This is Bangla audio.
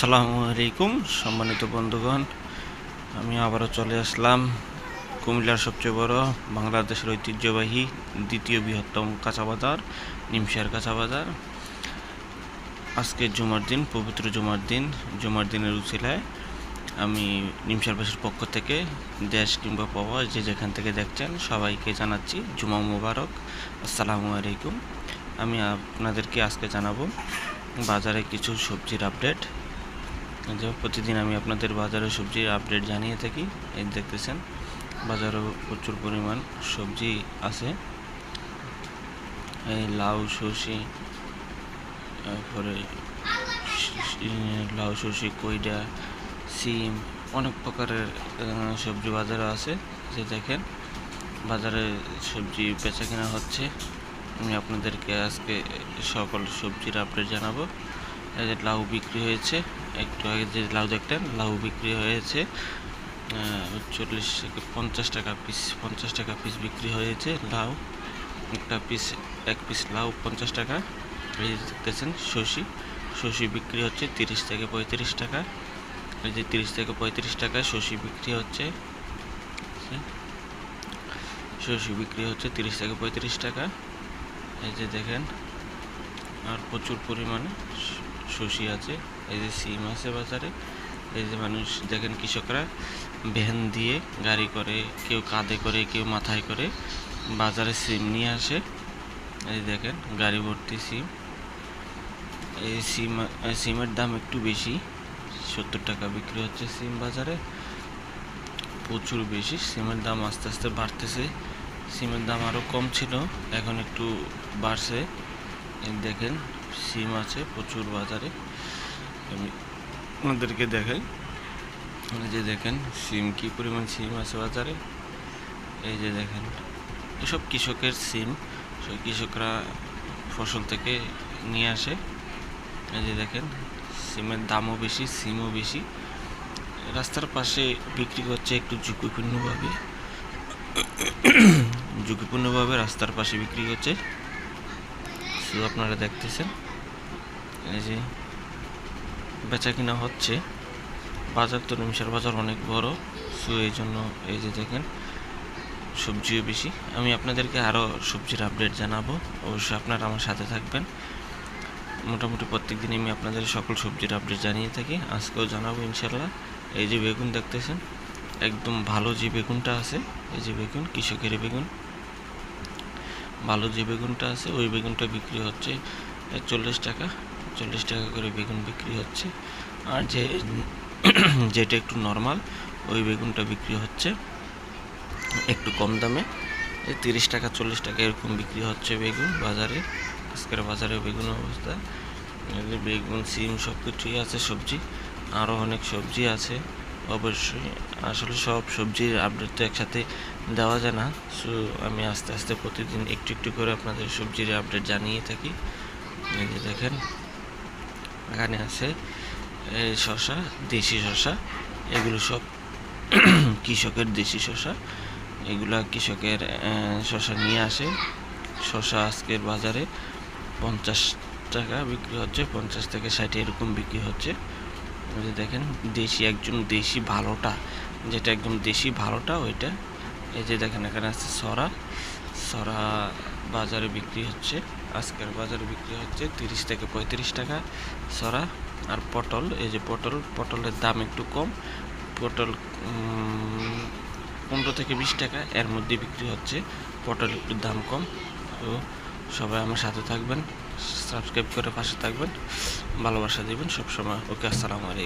আসসালামু আলাইকুম, সম্মানিত বন্ধুগণ। আমি আবারও চলে আসলাম কুমিল্লার সবচেয়ে বড় বাংলাদেশের ঐতিহ্যবাহী দ্বিতীয় বৃহত্তম কাঁচা বাজার নিমশার কাঁচা বাজার। আজকে জুমার দিন, পবিত্র জুমার দিন। জুমার দিনের উচিলায় আমি নিমশারবাসীর পক্ষ থেকে দেশ কিংবা প্রবাস যে যেখান থেকে দেখছেন সবাইকে জানাচ্ছি জুমা মুবারক। আসসালামু আলাইকুম। আমি আপনাদেরকে আজকে জানাব বাজারে কিছু সবজির আপডেট। যে প্রতিদিন আমি আপনাদের বাজারে সবজির আপডেট জানিয়ে থাকি। এই দেখতেছেন বাজারে প্রচুর পরিমাণ সবজি আছে। এই লাউ, সর্ষে, তারপরে লাউ, সর্ষে, কইডা, সিম, অনেক প্রকারের সবজি বাজারে আছে। যে দেখেন, বাজারে সবজি বেচা কেনা হচ্ছে। আমি আপনাদেরকে আজকে সকল সবজির আপডেট জানাব। এই যে লাউ বিক্রি হয়েছে, একটু আগে যে লাউ দেখতেন লাউ বিক্রি হয়েছে চল্লিশ থেকে পঞ্চাশ টাকা পিস পঞ্চাশ টাকা পিস বিক্রি হয়েছে লাউ। একটা পিস এক পিস লাউ পঞ্চাশ টাকা। এই যে দেখতেছেন, শশি। শশি বিক্রি হচ্ছে তিরিশ থেকে পঁয়ত্রিশ টাকা। এই যে তিরিশ থেকে পঁয়ত্রিশ টাকা শশি বিক্রি হচ্ছে। শশি বিক্রি হচ্ছে তিরিশ থেকে পঁয়ত্রিশ টাকা। এই যে দেখেন, আর প্রচুর পরিমাণে শশি আছে, এই যে সিম আছে বাজারে, এই যে মানুষ, দেখেন কৃষকরা ভ্যান দিয়ে গাড়ি করে, কেউ কাঁধে করে, কেউ মাথায় করে বাজারে সিম নিয়ে আসে। এই দেখেন, গাড়ি ভর্তি সিম। এই সিম সিমের দাম একটু বেশি, সত্তর টাকা বিক্রি হচ্ছে সিম বাজারে। প্রচুর বেশি, সিমের দাম আস্তে আস্তে বাড়তেছে। সিমের দাম আরও কম ছিল, এখন একটু বাড়ছে। দেখেন সিম আছে, প্রচুর বাজারে। আমি আপনাদেরকে দেখাই। যে দেখেন, সিম কি পরিমাণ সিম আছে বাজারে? এই যে দেখেন, এসব কৃষকের সিম। সব কৃষকরা ফসল থেকে নিয়ে আসে। এই যে দেখেন, সিমের দামও বেশি, সিমও বেশি। রাস্তার পাশে বিক্রি করছে একটু ঝুঁকিপূর্ণভাবে। ঝুঁকিপূর্ণভাবে রাস্তার পাশে বিক্রি করছে। শুধু আপনারা দেখতেছেন। এই যে বেচা কিনা হচ্ছে। বাজার তো নিমিষের বাজার অনেক বড় সো এই জন্য এই যে দেখেন, সবজিও বেশি। আমি আপনাদেরকে আরও সবজির আপডেট জানাব। অবশ্যই আপনারা আমার সাথে থাকবেন। মোটামুটি প্রত্যেক দিনই আমি আপনাদের সকল সবজির আপডেট জানিয়ে থাকি। আজকেও জানাব ইনশাল্লাহ। এই যে বেগুন দেখতেছেন, একদম ভালো যে বেগুনটা আছে, এই যে বেগুন, কৃষকের বেগুন। ভালো যে বেগুনটা আছে, ওই বেগুনটা বিক্রি হচ্ছে চল্লিশ টাকা। চল্লিশ টাকা করে বেগুন বিক্রি হচ্ছে। আর যে যেটা একটু নর্মাল ওই বেগুনটা বিক্রি হচ্ছে একটু কম দামে। এই তিরিশ টাকা, চল্লিশ টাকা এরকম বিক্রি হচ্ছে বেগুন বাজারে। আজকের বাজারে বেগুন অবস্থা। বেগুন, সিম সব কিছুই আছে, সবজি আরও অনেক সবজি আছে। অবশ্যই। আসলে সব সবজির আপডেট তো একসাথে দেওয়া যায় না। সো আমি আস্তে আস্তে প্রতিদিন একটু একটু করে আপনাদের সবজির আপডেট জানিয়ে থাকি। দেখেন, এখানে আছে শশা দেশি শশা এগুলো সব কৃষকের দেশি শশা এগুলা কৃষকের শশা নিয়ে আসে। শশা আজকের বাজারে পঞ্চাশ টাকা বিক্রি হচ্ছে, পঞ্চাশ থেকে ষাট এরকম বিক্রি হচ্ছে। যে দেখেন, দেশি একদম দেশি ভালোটা, যেটা একদম দেশি ভালোটা, ওইটা। এই যে দেখেন, এখানে আছে সরা। সরা বাজারে বিক্রি হচ্ছে, আজকের বাজারে বিক্রি হচ্ছে তিরিশ থেকে পঁয়ত্রিশ টাকা সরা আর পটল। এই যে পটল, পটলের দাম একটু কম। পটল পনেরো থেকে বিশ টাকা, এর মধ্যে বিক্রি হচ্ছে। পটল একটু দাম কম। তো সবাই আমার সাথে থাকবেন, সাবস্ক্রাইব করে পাশে থাকবেন। ভালোবাসা দিবেন সবসময়। ওকে, আসসালামু আলাইকুম।